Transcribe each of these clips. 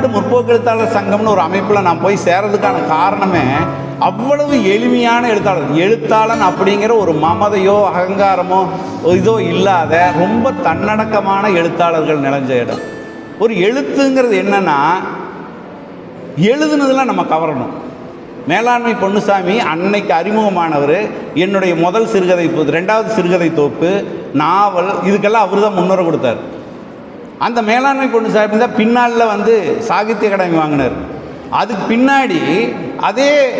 தமிழ்நாடு முற்போக்கு எழுத்தாளர் சங்கம்னு ஒரு அமைப்பில் நான் போய் சேரதுக்கான காரணமே அவ்வளவு எளிமையான எழுத்தாளர். எழுத்தாளன் அப்படிங்கிற ஒரு மமதையோ அகங்காரமோ இதோ இல்லாத ரொம்ப தன்னடக்கமான எழுத்தாளர்கள் நிலஞ்ச இடம். ஒரு எழுத்துங்கிறது என்னன்னா எழுதுனதெல்லாம் நம்ம கவரணும். மேலாண்மை பொன்னுசாமி அன்னைக்கு அறிமுகமானவர். என்னுடைய முதல் சிறுகதை ரெண்டாவது சிறுகதை தொகுப்பு நாவல் இதுக்கெல்லாம் அவர் தான் முன்னுரை கொடுத்தார். அந்த மேலாண்மை பொன்னுசாமி தான் பின்னாளில் வந்து சாகித்ய அகாடமி வாங்கினார். அதுக்கு பின்னாடி அதே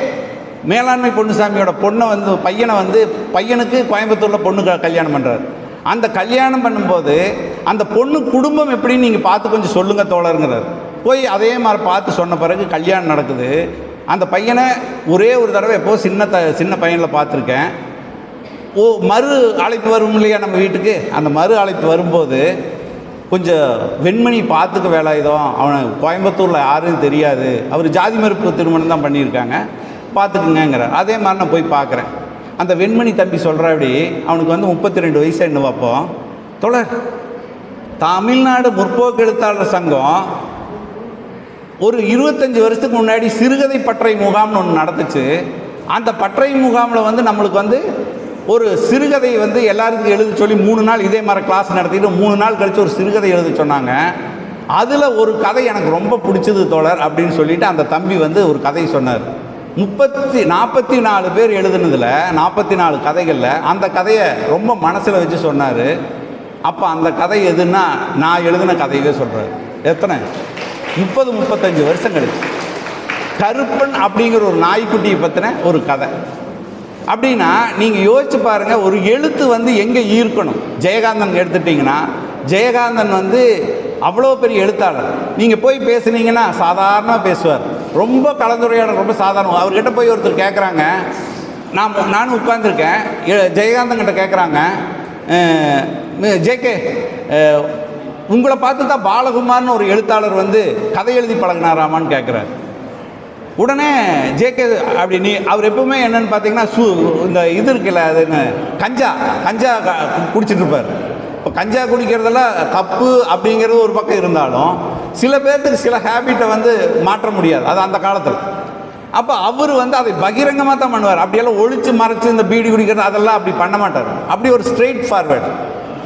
மேலாண்மை பொன்னுசாமியோட பொண்ணை வந்து பையனை வந்து பையனுக்கு கோயம்புத்தூரில் பொண்ணு க- கல்யாணம் பண்ணுறாரு அந்த கல்யாணம் பண்ணும்போது அந்த பொண்ணு குடும்பம் எப்படின்னு நீங்கள் பார்த்து கொஞ்சம் சொல்லுங்கள் தோழருங்கிறார். போய் அதே மாதிரி பார்த்து சொன்ன பிறகு கல்யாணம் நடக்குது. அந்த பையனை ஒரே ஒரு தடவை எப்போ சின்ன த சின்ன பையனில் பார்த்துருக்கேன். ஓ மறு அழைப்பு வரும் இல்லையா நம்ம வீட்டுக்கு? அந்த மறு அழைப்பு வரும்போது கொஞ்சம் வெண்மணி பார்த்துக்க வேலாயுதம். அவனை கோயம்புத்தூரில் யாரும் தெரியாது. அவர் ஜாதி மறுப்பு திருமணம் தான் பண்ணியிருக்காங்க. பார்த்துக்குங்கிறார் அதே மாதிரி நான் போய் பார்க்குறேன் அந்த வெண்மணி தம்பி சொல்கிறாப்படி அவனுக்கு வந்து முப்பத்தி ரெண்டு வயசு என்ன பார்ப்போம் தொடர். தமிழ்நாடு முற்போக்கு எழுத்தாளர் சங்கம் ஒரு இருபத்தஞ்சி வருஷத்துக்கு முன்னாடி சிறுகதை பற்றை முகாம்னு ஒன்று நடந்துச்சு. அந்த பற்றை முகாமில் வந்து நம்மளுக்கு வந்து ஒரு சிறுகதை வந்து எல்லாருக்கும் எழுத சொல்லி மூணு நாள் இதே மாதிரி கிளாஸ் நடத்திட்டு மூணு நாள் கழித்து ஒரு சிறுகதை எழுத சொன்னாங்க. அதில் ஒரு கதை எனக்கு ரொம்ப பிடிச்சது தோழர் அப்படின்னு சொல்லிட்டு அந்த தம்பி வந்து ஒரு கதை சொன்னார். முப்பத்தி நாற்பத்தி நாலு பேர் எழுதுனதில் நாற்பத்தி நாலு கதைகளில் அந்த கதையை ரொம்ப மனசில் வச்சு சொன்னார். அப்போ அந்த கதை எதுன்னா நான் எழுதின கதையவே சொல்கிறேன் எத்தனை? முப்பது முப்பத்தஞ்சு வருஷம் கழிச்சு. கருப்பன் அப்படிங்கிற ஒரு நாய்க்குட்டியை பற்றின ஒரு கதை. அப்படின்னா நீங்கள் யோசிச்சு பாருங்கள் ஒரு எழுத்து வந்து எங்கே ஈர்க்கணும்? ஜெயகாந்தன் எடுத்துட்டிங்கன்னா ஜெயகாந்தன் வந்து அவ்வளோ பெரிய எழுத்தாளர். நீங்கள் போய் பேசுனீங்கன்னா சாதாரணமாக பேசுவார். ரொம்ப கலந்துரையாடல் ரொம்ப சாதாரணம். அவர்கிட்ட போய் ஒருத்தர் கேட்குறாங்க நான் நானும் உட்காந்துருக்கேன் ஜெயகாந்தன் கிட்ட கேட்குறாங்க ஜேகே உங்களை பார்த்து தான் பாலகுமார்னு ஒரு எழுத்தாளர் வந்து கதை எழுதி பழகினாராமான்னு கேட்குறாரு உடனே ஜேகே அப்படி நீ அவர் எப்பவுமே என்னன்னு பார்த்தீங்கன்னா சூ இந்த இது இருக்குல்ல அது என்ன கஞ்சா கஞ்சா க- குடிச்சிட்டு இருப்பார். இப்போ கஞ்சா குடிக்கிறதெல்லாம் தப்பு அப்படிங்கிறது ஒரு பக்கம் இருந்தாலும் சில பேர்த்துக்கு சில ஹேபிட்டை வந்து மாற்ற முடியாது. அது அந்த காலத்தில். அப்போ அவர் வந்து அதை பகிரங்கமாக தான் பண்ணுவார். அப்படியெல்லாம் ஒழிச்சு மறைச்சு இந்த பீடி குடிக்கிறது அதெல்லாம் அப்படி பண்ண மாட்டார். அப்படி ஒரு ஸ்ட்ரெயிட் ஃபார்வேர்டு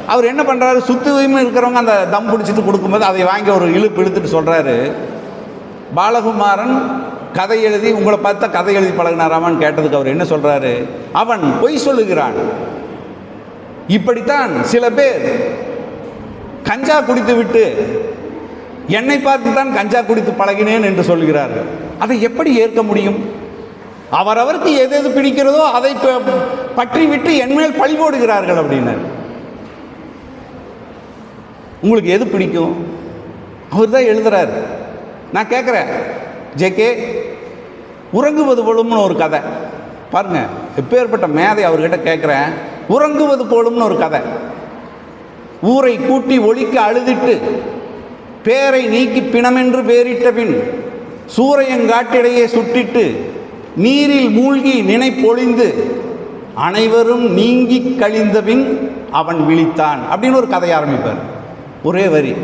அவர் என்ன பண்ணுறாரு சுத்துவையும் இருக்கிறவங்க அந்த தம் பிடிச்சிட்டு கொடுக்கும்போது அதை வாங்கி ஒரு இழுப்பு இழுத்துட்டு சொல்கிறாரு பாலகுமாரன் கதை எழுதி உங்களை பார்த்தா கதை எழுதி பழகினாராமான்னு கேட்டதுக்கு அவர் என்ன சொல்கிறாரு அவன் பொய் சொல்லுகிறான். இப்படித்தான் சில பேர் கஞ்சா குடித்து விட்டு என்னை பார்த்து தான் கஞ்சா குடித்து பழகினேன் என்று சொல்கிறார்கள் அதை எப்படி ஏற்க முடியும்? அவரவருக்கு எது எது பிடிக்கிறதோ அதை ப- பற்றி விட்டு என்மேல் பழி போடுகிறார்கள் அப்படின்னாரு. உங்களுக்கு எது பிடிக்கும்? அவர் தான் எழுதுறாரு. நான் கேட்குறேன். ஜேகே உறங்குவது போலும்னு ஒரு கதை. பாருங்க எப்பேற்பட்ட மேதை அவர்கிட்ட கேட்குறேன் உறங்குவது போலும்னு ஒரு கதை. ஊரை கூட்டி ஒழிக்க அழுதிட்டு பேரை நீக்கி பிணமென்று பேரிட்ட பின் சூரையங்காட்டிடையே சுட்டிட்டு நீரில் மூழ்கி நினைப்பொழிந்து அனைவரும் நீங்கி கழிந்த பின் அவன் விழித்தான். அப்படின்னு ஒரு கதை ஆரம்பிப்பார். ஒரே வரி.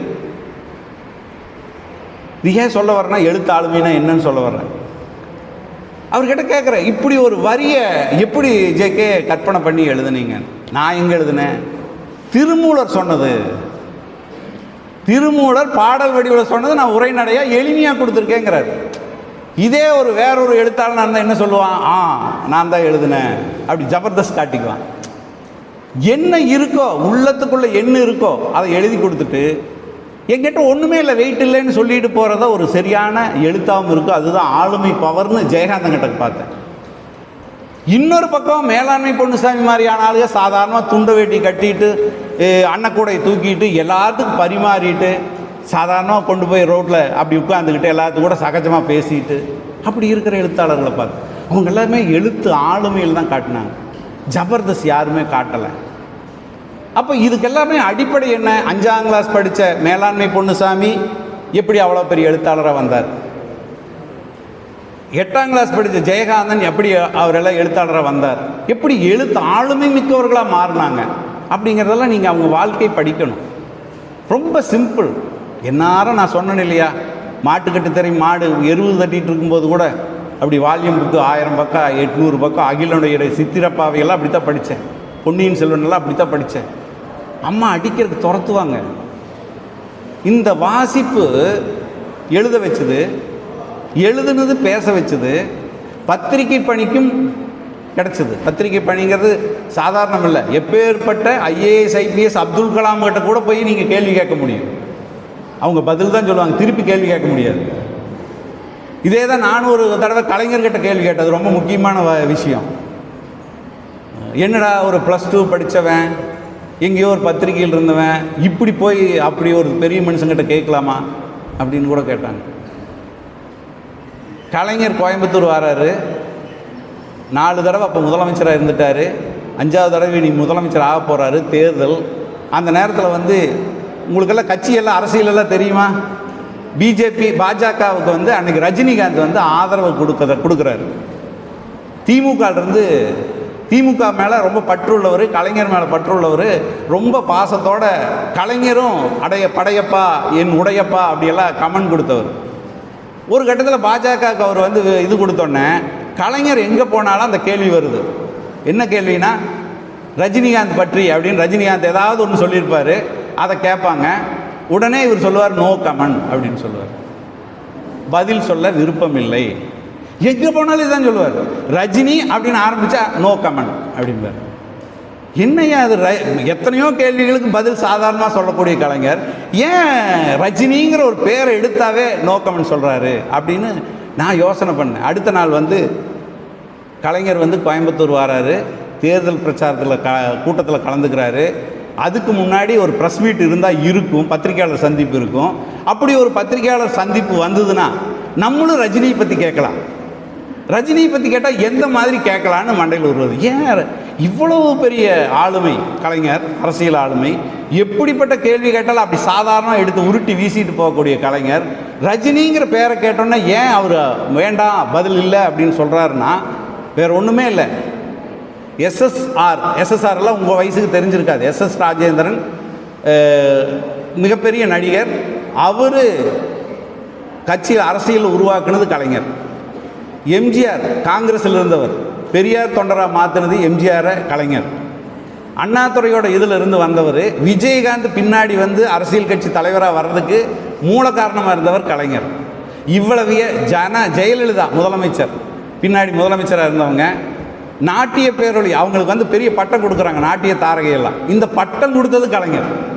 இது ஏன் சொல்ல வரேன்னா எழுத்து ஆளுமைனா என்னன்னு சொல்ல வர்றேன். அவர்கிட்ட கேட்குறேன் இப்படி ஒரு வரியை எப்படி ஜேகே கற்பனை பண்ணி எழுதுனீங்க? நான் எங்கே எழுதுனேன்? திருமூலர் சொன்னது. திருமூலர் பாடல் வடிவில் சொன்னது நான் உரைநடையாக எளிமையாக கொடுத்துருக்கேங்கிறார். இதே ஒரு வேறொரு எழுத்தாளனாக இருந்தால் என்ன சொல்லுவான்? ஆ நான் தான் எழுதுனேன். அப்படி ஜபர்தஸ்த் காட்டிக்குவான். என்ன இருக்கோ உள்ளத்துக்குள்ளே என்ன இருக்கோ அதை எழுதி கொடுத்துட்டு என்கிட்ட ஒன்றுமே இல்லை வெயிட் இல்லைன்னு சொல்லிட்டு போகிறத ஒரு சரியான எழுத்தாகவும் இருக்கும் அதுதான் ஆளுமை பவர்னு ஜெயகாந்தன் கிட்ட பார்த்தேன். இன்னொரு பக்கம் மேலாண்மை பொன்னுசாமி மாதிரியான ஆளுங்க சாதாரணமாக துண்டை வேட்டி கட்டிட்டு அன்னக்கூடையை அன்னக்கூடை தூக்கிட்டு எல்லாத்துக்கும் பரிமாறிட்டு சாதாரணமாக கொண்டு போய் ரோட்டில் அப்படி உட்காந்துக்கிட்டு எல்லாத்துக்கும் கூட சகஜமாக பேசிட்டு அப்படி இருக்கிற எழுத்தாளர்களை பார்த்து. அவங்க எல்லாமே எழுத்து ஆளுமையில் தான் காட்டினாங்க. ஜபர்தஸ்த் யாருமே காட்டலை. அப்போ இதுக்கு எல்லாமே அடிப்படை என்ன? அஞ்சாம் கிளாஸ் படித்த மேலாண்மை பொண்ணுசாமி எப்படி அவ்வளோ பெரிய எழுத்தாளராக வந்தார்? எட்டாம் கிளாஸ் படித்த ஜெயகாந்தன் எப்படி அவரெல்லாம் எழுத்தாளராக வந்தார்? எப்படி எழுத்து ஆளுமை மிக்கவர்களாக மாறினாங்க? அப்படிங்கிறதெல்லாம் நீங்கள் அவங்க வாழ்க்கை படிக்கணும். ரொம்ப சிம்பிள் எந்நேரம் நான் சொன்னேன் இல்லையா? மாட்டுக்கட்டு திரை மாடு எருவு தட்டிட்டு இருக்கும்போது கூட அப்படி வால்யூம் புக்கு ஆயிரம் பக்கம் எட்நூறு பக்கம் அகிலனுடைய சித்திரப்பாவையெல்லாம் அப்படி தான் படித்தேன் பொன்னியின் செல்வன் எல்லாம் அப்படி தான் படித்தேன். அம்மா அடிக்கிறதுக்கு துரத்துவாங்க. இந்த வாசிப்பு எழுத வச்சது எழுதுனது பேச வச்சது பத்திரிகை பணிக்கும் கிடச்சிது. பத்திரிகை பணிங்கிறது சாதாரணம் இல்லை. எப்பேற்பட்ட ஐஏஎஸ் ஐபிஎஸ் அப்துல் கலாம் கிட்ட கூட போய் நீங்கள் கேள்வி கேட்க முடியும். அவங்க பதில் தான் சொல்லுவாங்க. திருப்பி கேள்வி கேட்க முடியாது. இதே தான் நானும் ஒரு தடவை கலைஞர்கிட்ட கேள்வி கேட்டது. ரொம்ப முக்கியமான வ- விஷயம். என்னடா ஒரு ப்ளஸ் டூ படித்தவன் எங்கேயோ ஒரு பத்திரிகையில் இருந்தவன் இப்படி போய் அப்படி ஒரு பெரிய மனுஷங்கிட்ட கேட்கலாமா அப்படின்னு கூட கேட்டாங்க. கலைஞர் கோயம்புத்தூர் வராரு. நாலு தடவை அப்போ முதலமைச்சராக இருந்துட்டார். அஞ்சாவது தடவை நீ முதலமைச்சர் ஆக போகிறாரு தேர்தல். அந்த நேரத்தில் வந்து உங்களுக்கெல்லாம் கட்சியெல்லாம் அரசியலெல்லாம் தெரியுமா? பிஜேபி பாஜகவுக்கு வந்து அன்றைக்கி ரஜினிகாந்த் வந்து ஆதரவு கொடுக்கத கொடுக்குறாரு. திமுகலேருந்து திமுக மேலே ரொம்ப பற்றுள்ளவர் கலைஞர் மேலே பற்றுள்ளவர் ரொம்ப பாசத்தோட கலைஞரும் அடைய படையப்பா என் உடையப்பா அப்படியெல்லாம் கமெண்ட் கொடுத்தவர். ஒரு கட்டத்தில் பாஜகவுக்கு அவர் வந்து இது கொடுத்தோன்னே கலைஞர் எங்கே போனாலும் அந்த கேள்வி வருது. என்ன கேள்வினா ரஜினிகாந்த் பற்றி அப்படின்னு ரஜினிகாந்த் ஏதாவது ஒன்று சொல்லியிருப்பார் அதை கேட்பாங்க. உடனே இவர் சொல்லுவார் நோ கமன் அப்படின்னு சொல்லுவார். பதில் சொல்ல விருப்பமில்லை. எங்கே போனாலும் இதுதான் சொல்லுவார். ரஜினி அப்படின்னு ஆரம்பித்தா நோ கமன் அப்படிம்பார். என்னையா அது ர- எத்தனையோ கேள்விகளுக்கு பதில் சாதாரணமாக சொல்லக்கூடிய கலைஞர். ஏன் ரஜினிங்கிற ஒரு பேரை எடுத்தாவே நோ கமன் சொல்கிறாரு அப்படின்னு நான் யோசனை பண்ணேன். அடுத்த நாள் வந்து கலைஞர் வந்து கோயம்புத்தூர் வராரு. தேர்தல் பிரச்சாரத்தில் க கூட்டத்தில் கலந்துக்கிறாரு. அதுக்கு முன்னாடி ஒரு ப்ரெஸ் மீட் இருந்தால் இருக்கும். பத்திரிக்கையாளர் சந்திப்பு இருக்கும். அப்படி ஒரு பத்திரிக்கையாளர் சந்திப்பு வந்ததுன்னா நம்மளும் ரஜினியை பற்றி கேட்கலாம். ரஜினியை பற்றி கேட்டால் எந்த மாதிரி கேட்கலான்னு மண்டையில் வருவது ஏன் இவ்வளவு பெரிய ஆளுமை கலைஞர் அரசியல் ஆளுமை எப்படிப்பட்ட கேள்வி கேட்டாலும் அப்படி சாதாரணமாக எடுத்து உருட்டி வீசிட்டு போகக்கூடிய கலைஞர் ரஜினிங்கிற பேரை கேட்டோன்னே ஏன் அவர் வேண்டாம் பதில் இல்லை அப்படின்னு சொல்கிறாருன்னா வேறு ஒன்றுமே இல்லை. எஸ்எஸ்ஆர் எஸ்எஸ்ஆர்லாம் உங்கள் வயசுக்கு தெரிஞ்சிருக்காது. எஸ்எஸ் ராஜேந்திரன் மிகப்பெரிய நடிகர். அவர் கட்சியில் அரசியல் உருவாக்குனது கலைஞர். எம்ஜிஆர் காங்கிரஸில் இருந்தவர். பெரியார் தொண்டராக மாற்றினது எம்ஜிஆரை கலைஞர். அண்ணாதுரையோட இதில் இருந்து வந்தவர் விஜயகாந்த் பின்னாடி வந்து அரசியல் கட்சி தலைவராக வர்றதுக்கு மூல காரணமாக இருந்தவர் கலைஞர். இவ்வளவிய ஜன ஜெயலலிதா முதலமைச்சர். பின்னாடி முதலமைச்சராக இருந்தவங்க. நாட்டிய பேரொழி அவங்களுக்கு வந்து பெரிய பட்டம் கொடுக்குறாங்க நாட்டிய தாரகையெல்லாம். இந்த பட்டம் கொடுத்தது கலைஞர்.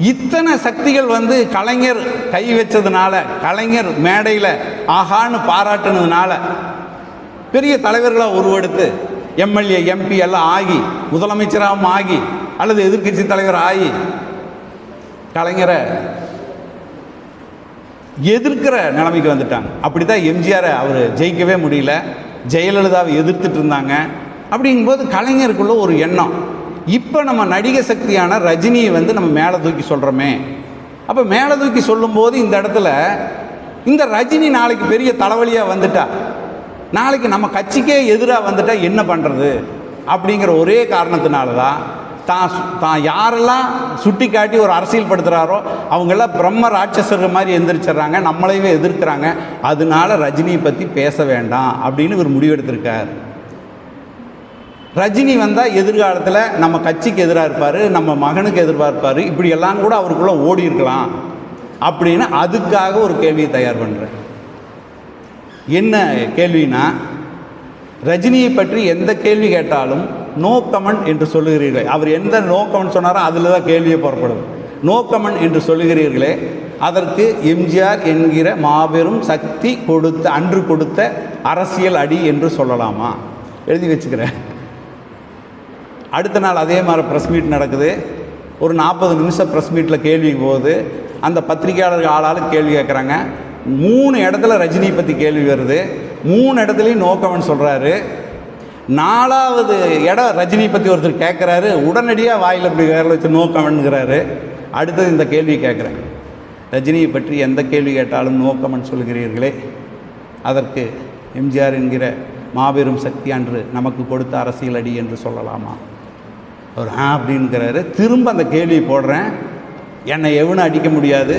இத்தனை சக்திகள் வந்து கலைஞர் கை வச்சதுனால கலைஞர் மேடையில் ஆகான்னு பாராட்டுனதுனால பெரிய தலைவர்களாக உருவெடுத்து எம்எல்ஏ எம்பி எல்லாம் ஆகி முதலமைச்சராகவும் ஆகி அல்லது எதிர்க்கட்சி தலைவர் ஆகி கலைஞரை எதிர்க்கிற நிலைமைக்கு வந்துட்டாங்க. அப்படி தான் எம்ஜிஆரை அவர் ஜெயிக்கவே முடியல. ஜெயலலிதாவை எதிர்த்துட்டு இருந்தாங்க. அப்படிங்கும்போது கலைஞருக்குள்ள ஒரு எண்ணம். இப்போ நம்ம நடிக சக்தியான ரஜினியை வந்து நம்ம மேலே தூக்கி சொல்கிறோமே அப்போ மேலே தூக்கி சொல்லும்போது இந்த இடத்துல இந்த ரஜினி நாளைக்கு பெரிய தலைவலியாக வந்துட்டா? நாளைக்கு நம்ம கட்சிக்கே எதிராக வந்துட்டா என்ன பண்ணுறது அப்படிங்கிற ஒரே காரணத்தினால தான் தான் சு- தான் யாரெல்லாம் சுட்டி காட்டி ஒரு அரசியல் படுத்துகிறாரோ அவங்கெல்லாம் பிரம்ம ராட்சசர் மாதிரி எந்திரிச்சிடுறாங்க நம்மளையே எதிர்க்கிறாங்க. அதனால ரஜினியை பற்றி பேச வேண்டாம் அப்படின்னு இவர் முடிவெடுத்திருக்கார். ரஜினி வந்தால் எதிர்காலத்தில் நம்ம கட்சிக்கு எதிராக இருப்பார் நம்ம மகனுக்கு எதிராக இருப்பார் இப்படி எல்லாம் கூட அவருக்குள்ளே ஓடி இருக்கலாம் அப்படின்னு அதுக்காக ஒரு கேள்வியை தயார் பண்ணுறேன் என்ன கேள்வினா ரஜினியை பற்றி எந்த கேள்வி கேட்டாலும் நோ கமெண்ட் என்று சொல்லுகிறீர்களே. அவர் எந்த நோ கமெண்ட் சொன்னாரோ அதில் தான் கேள்வியை புறப்படும். நோ கமெண்ட் என்று சொல்லுகிறீர்களே அதற்கு எம்ஜிஆர் என்கிற மாபெரும் சக்தி கொடுத்த அன்று கொடுத்த அரசியல் அடி என்று சொல்லலாமா? எழுதி வச்சுக்கிறேன். அடுத்த நாள் அதே மாதிரி ப்ரெஸ் மீட் நடக்குது. ஒரு நாற்பது நிமிஷம் ப்ரெஸ் மீட்டில் கேள்வி போகுது. அந்த பத்திரிகையாளர்கள் ஆளாளுக்கு கேள்வி கேட்குறாங்க. மூணு இடத்துல ரஜினியை பற்றி கேள்வி வருது. மூணு இடத்துலையும் நோக்கவன் சொல்கிறாரு நாலாவது இடம் ரஜினியை பற்றி ஒருத்தர் கேட்குறாரு. உடனடியாக வாயில் இப்படி வேற வச்சு நோக்கவன்கிறாரு அடுத்தது இந்த கேள்வி கேட்குறேன். ரஜினியை பற்றி எந்த கேள்வி கேட்டாலும் நோக்கமன் சொல்கிறீர்களே. அதற்கு எம்ஜிஆர் என்கிற மாபெரும் சக்தி அன்று நமக்கு கொடுத்த அரசியல் அடி என்று சொல்லலாமா? அவர் ஆ அப்படின்னுக்கிறாரு திரும்ப அந்த கேள்வி போடுறேன். என்னை எவனும் அடிக்க முடியாது.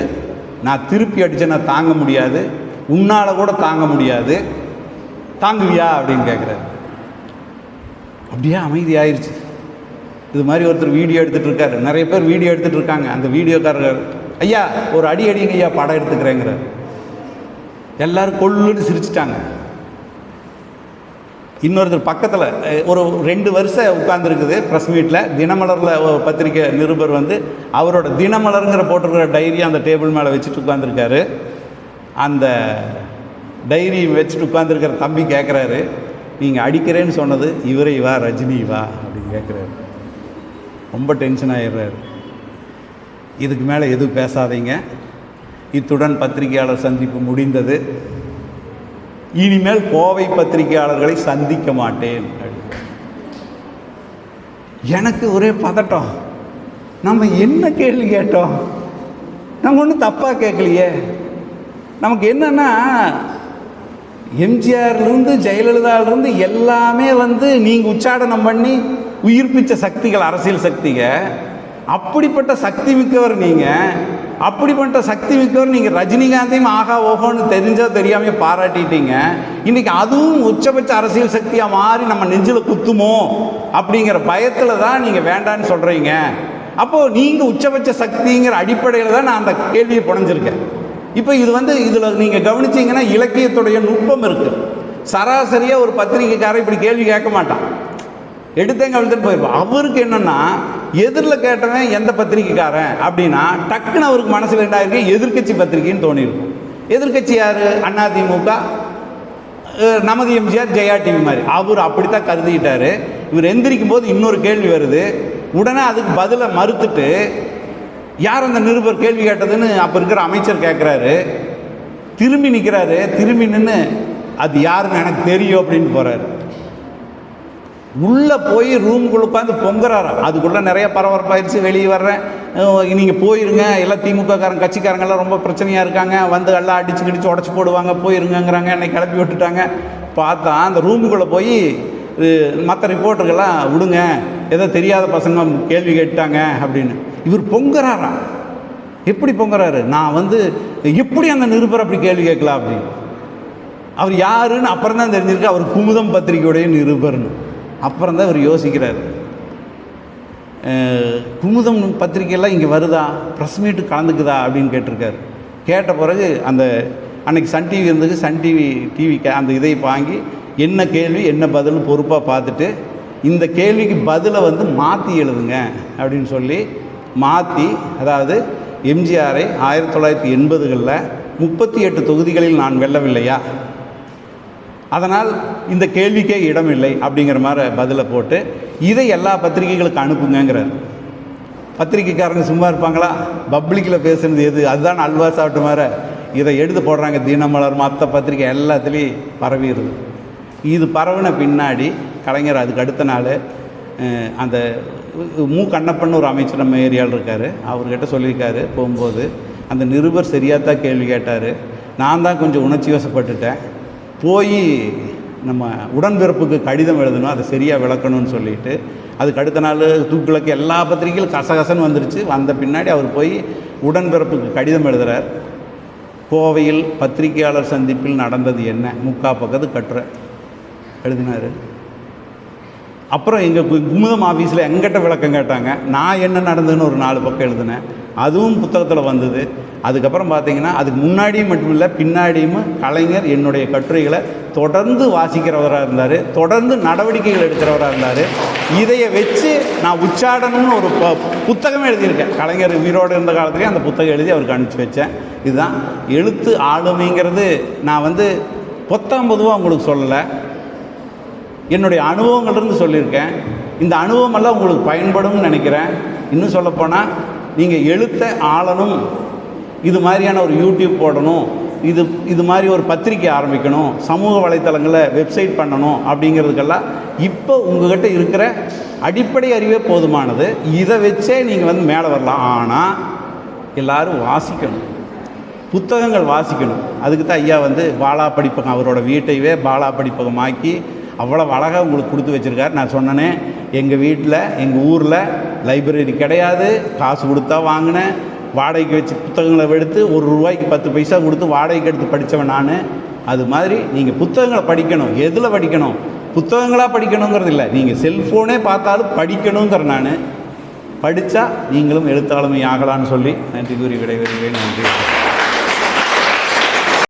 நான் திருப்பி அடிச்சேன்னா தாங்க முடியாது. உன்னால் கூட தாங்க முடியாது. தாங்குவியா அப்படின்னு கேட்குறாரு அப்படியே அமைதி ஆயிடுச்சு இது மாதிரி ஒருத்தர் வீடியோ எடுத்துகிட்டு இருக்காரு. நிறைய பேர் வீடியோ எடுத்துகிட்டு இருக்காங்க. அந்த வீடியோக்காரர் ஐயா ஒரு அடி அடிங்க ஐயா படம் எடுத்துக்கிறேங்கிறார். எல்லோரும் கொள்ளுன்னு சிரிச்சிட்டாங்க. இன்னொருத்தர் பக்கத்தில் ஒரு ரெண்டு வருஷம் உட்காந்துருக்குது ப்ரெஸ் மீட்டில் தினமலரில் பத்திரிக்கை நிருபர் வந்து அவரோட தினமலருங்கிற போட்டிருக்கிற டைரி அந்த டேபிள் மேலே வச்சுட்டு உட்காந்துருக்காரு அந்த டைரி வச்சுட்டு உட்காந்துருக்கிற தம்பி கேட்குறாரு நீங்கள் அடிக்கிறேன்னு சொன்னது இவரை வா ரஜினி வா அப்படின்னு கேட்குறாரு ரொம்ப டென்ஷன் ஆகிடுறாரு இதுக்கு மேலே எதுவும் பேசாதீங்க. இத்துடன் பத்திரிகையாளர் சந்திப்பு முடிந்தது. இனிமேல் கோவை பத்திரிகையாளர்களை சந்திக்க மாட்டேன். எனக்கு ஒரே பதட்டம். நம்ம என்ன கேள்வி கேட்டோம்? நம்ம ஒன்றும் தப்பாக கேட்கலையே. நமக்கு என்னன்னா எம்ஜிஆர்லேருந்து ஜெயலலிதாவிலேருந்து எல்லாமே வந்து நீங்கள் உச்சாடனம் பண்ணி உயிர்ப்பித்த சக்திகள் அரசியல் சக்திகள். அப்படிப்பட்ட சக்தி மிக்கவர் நீங்கள் அப்படிப்பட்ட சக்தி மிக்கவர் நீங்கள் ரஜினிகாந்தையும் ஆகா ஓஹோன்னு தெரிஞ்சோ தெரியாமையே பாராட்டிட்டீங்க. இன்றைக்கி அதுவும் உச்சபட்ச அரசியல் சக்தியாக மாறி நம்ம நெஞ்சில் குத்துமோ அப்படிங்கிற பயத்தில் தான் நீங்கள் வேண்டான்னு சொல்கிறீங்க அப்போது நீங்கள் உச்சபட்ச சக்திங்கிற அடிப்படையில் தான் நான் அந்த கேள்வியை புனைஞ்சிருக்கேன். இப்போ இது வந்து இதில் நீங்கள் கவனிச்சிங்கன்னா இலக்கியத்துடைய நுட்பம் இருக்குது சராசரியாக ஒரு பத்திரிக்கைக்காரன் இப்படி கேள்வி கேட்க மாட்டான். எடுத்தேங்க அழுத்துட்டு போயிருப்போம் அவருக்கு என்னென்னா எதிரில் கேட்டவன் எந்த பத்திரிக்கைக்காரன் அப்படின்னா டக்குன்னு அவருக்கு மனசில் என்ன இருக்கு எதிர்க்கட்சி பத்திரிக்கைன்னு தோணியிருக்கும். எதிர்க்கட்சி யார்? அதிமுக நமது எம்ஜிஆர் ஜெயா டிவி மாதிரி. அவர் அப்படித்தான் கருதிக்கிட்டாரு. இவர் எந்திரிக்கும் போது இன்னொரு கேள்வி வருது. உடனே அதுக்கு பதிலை மறுத்துட்டு யார் அந்த நிருபர் கேள்வி கேட்டதுன்னு அப்போ இருக்கிற அமைச்சர் கேட்குறாரு திரும்பி நிற்கிறாரு திரும்பி நின்று அது யாருன்னு எனக்கு தெரியும் அப்படின்னு போகிறாரு உள்ளே போய் ரூமுக்குள்ள உட்காந்து பொங்குறாராம் அதுக்குள்ளே நிறைய பரபரப்பாயிடுச்சு வெளியே வர்றேன். நீங்கள் போயிருங்க. எல்லாம் திமுககாரங்க கட்சிக்காரங்கெல்லாம் ரொம்ப பிரச்சனையாக இருக்காங்க. வந்து எல்லாம் அடிச்சு கிடிச்சு உடச்சி போடுவாங்க. போயிருங்கங்கிறாங்க. என்னை கிளப்பி விட்டுட்டாங்க. பார்த்தா அந்த ரூமுக்குள்ளே போய் மற்ற ரிப்போர்ட்டர்கள்லாம் விடுங்க. ஏதோ தெரியாத பசங்க கேள்வி கேட்டாங்க அப்படின்னு. இவர் பொங்குறாரா? எப்படி பொங்குறாரு? நான் வந்து எப்படி அந்த நிருபர் அப்படி கேள்வி கேட்கலாம்? அப்படின்னு. அவர் யாருன்னு அப்புறம் தான் தெரிஞ்சிருக்கு. அவர் குமுதம் பத்திரிகையுடைய நிருபர்னு. அப்புறம் தான் இவர் யோசிக்கிறார். குமுதம் பத்திரிக்கையெல்லாம் இங்கே வருதா? ப்ரெஸ் மீட்டு கலந்துக்குதா? அப்படின்னு கேட்டிருக்காரு. கேட்ட பிறகு அந்த அன்னைக்கு சன் டிவி இருந்தது சன் டிவி டிவி அந்த இதை வாங்கி என்ன கேள்வி என்ன பதில்னு பொறுப்பாக பார்த்துட்டு இந்த கேள்விக்கு பதிலை வந்து மாற்றி எழுதுங்க அப்படின்னு சொல்லி மாற்றி அதாவது எம்ஜிஆரை ஆயிரத்தி தொள்ளாயிரத்தி எண்பதுகளில் முப்பத்தி எட்டு தொகுதிகளில் நான் வெல்லவில்லையா? அதனால் இந்த கேள்விக்கே இடமில்லை அப்படிங்கிற மாதிரி பதிலை போட்டு இதை எல்லா பத்திரிகைகளுக்கு அனுப்புங்கிறார் பத்திரிக்கைக்காரங்க சும்மா இருப்பாங்களா? பப்ளிக்கில் பேசுனது எது? அதுதான் அல்வா சாப்பிட்ட மாதிரி இதை எடுத்து போடுறாங்க தினமலர் மற்ற பத்திரிக்கை எல்லாத்துலேயும் பரவிடுது. இது பரவின பின்னாடி கலைஞர் அதுக்கு அடுத்த நாள் அந்த மு. கண்ணப்பன் ஒரு அமைச்சர் நம்ம ஏரியாவில் இருக்கார். அவர்கிட்ட சொல்லியிருக்காரு. போகும்போது அந்த நிருபர் சரியாக தான் கேள்வி கேட்டார். நான் தான் கொஞ்சம் உணர்ச்சி வசப்பட்டுட்டேன். போய் நம்ம உடன்பிறப்புக்கு கடிதம் எழுதணும் அதை சரியாக விளக்கணும்னு சொல்லிட்டு அதுக்கு அடுத்த நாள் தூக்கிழக்கு எல்லா பத்திரிகைகளும் கசகசன்னு வந்துருச்சு. வந்த பின்னாடி அவர் போய் உடன்பிறப்புக்கு கடிதம் எழுதுகிறார் கோவையில் பத்திரிகையாளர் சந்திப்பில் நடந்தது என்ன? முக்கா பக்கத்து கட்டுற எழுதினார். அப்புறம் எங்கள் குமுதம் ஆஃபீஸில் எங்கிட்ட விளக்கம் கேட்டாங்க. நான் என்ன நடந்ததுன்னு ஒரு நாலு பக்கம் எழுதினேன். அதுவும் புத்தகத்தில் வந்தது. அதுக்கப்புறம் பார்த்தீங்கன்னா அதுக்கு முன்னாடியும் மட்டும் இல்லை பின்னாடியும் கலைஞர் என்னுடைய கட்டுரைகளை தொடர்ந்து வாசிக்கிறவராக இருந்தார் தொடர்ந்து நடவடிக்கைகள் எடுக்கிறவராக இருந்தார். இதையை வச்சு நான் உச்சாடனம்னு ஒரு புத்தகம் புத்தகமே எழுதியிருக்கேன். கலைஞர் உயிரோடு இருந்த காலத்துலேயே அந்த புத்தகம் எழுதி அவருக்கு அனுப்பிச்சி வச்சேன். இதுதான் எழுத்து ஆளுமைங்கிறது. நான் வந்து பொத்தாம் பொதுவாக உங்களுக்கு சொல்லலை. என்னுடைய அனுபவங்கள்லேருந்து சொல்லியிருக்கேன். இந்த அனுபவமெல்லாம் உங்களுக்கு பயன்படும்னு நினைக்கிறேன். இன்னும் சொல்லப்போனால் நீங்கள் எழுத்த ஆளணும். இது மாதிரியான ஒரு யூடியூப் போடணும். இது இது மாதிரி ஒரு பத்திரிக்கை ஆரம்பிக்கணும். சமூக வலைத்தளங்களில் வெப்சைட் பண்ணணும் அப்படிங்கிறதுக்கெல்லாம் இப்போ உங்கள்கிட்ட இருக்கிற அடிப்படை அறிவே போதுமானது. இதை வச்சே நீங்கள் வந்து மேலே வரலாம். ஆனால் எல்லாரும் வாசிக்கணும். புத்தகங்கள் வாசிக்கணும். அதுக்கு தான் ஐயா வந்து பாலா படிப்பகம் அவரோட வீட்டையவே பாலா படிப்பகமாக்கி அவ்வளோ அழகாக உங்களுக்கு கொடுத்து வச்சுருக்காரு. நான் சொன்னேனே எங்கள் வீட்டில் எங்கள் ஊரில் லைப்ரரி கிடையாது. காசு கொடுத்தா வாங்கினேன். வாடகைக்கு வச்சு புத்தகங்களை எடுத்து ஒரு ரூபாய்க்கு பத்து பைசா கொடுத்து வாடகைக்கு எடுத்து படித்தவன் நான். அது மாதிரி நீங்கள் புத்தகங்களை படிக்கணும். எதில் படிக்கணும்? புத்தகங்களாக படிக்கணுங்கிறது இல்லை. நீங்கள் செல்ஃபோனே பார்த்தாலும் படிக்கணுங்கிற நான். படித்தா நீங்களும் எழுத்தாளுமை ஆகலான்னு சொல்லி நன்றி கூறி விடைபெறுகிறேன். நன்றி.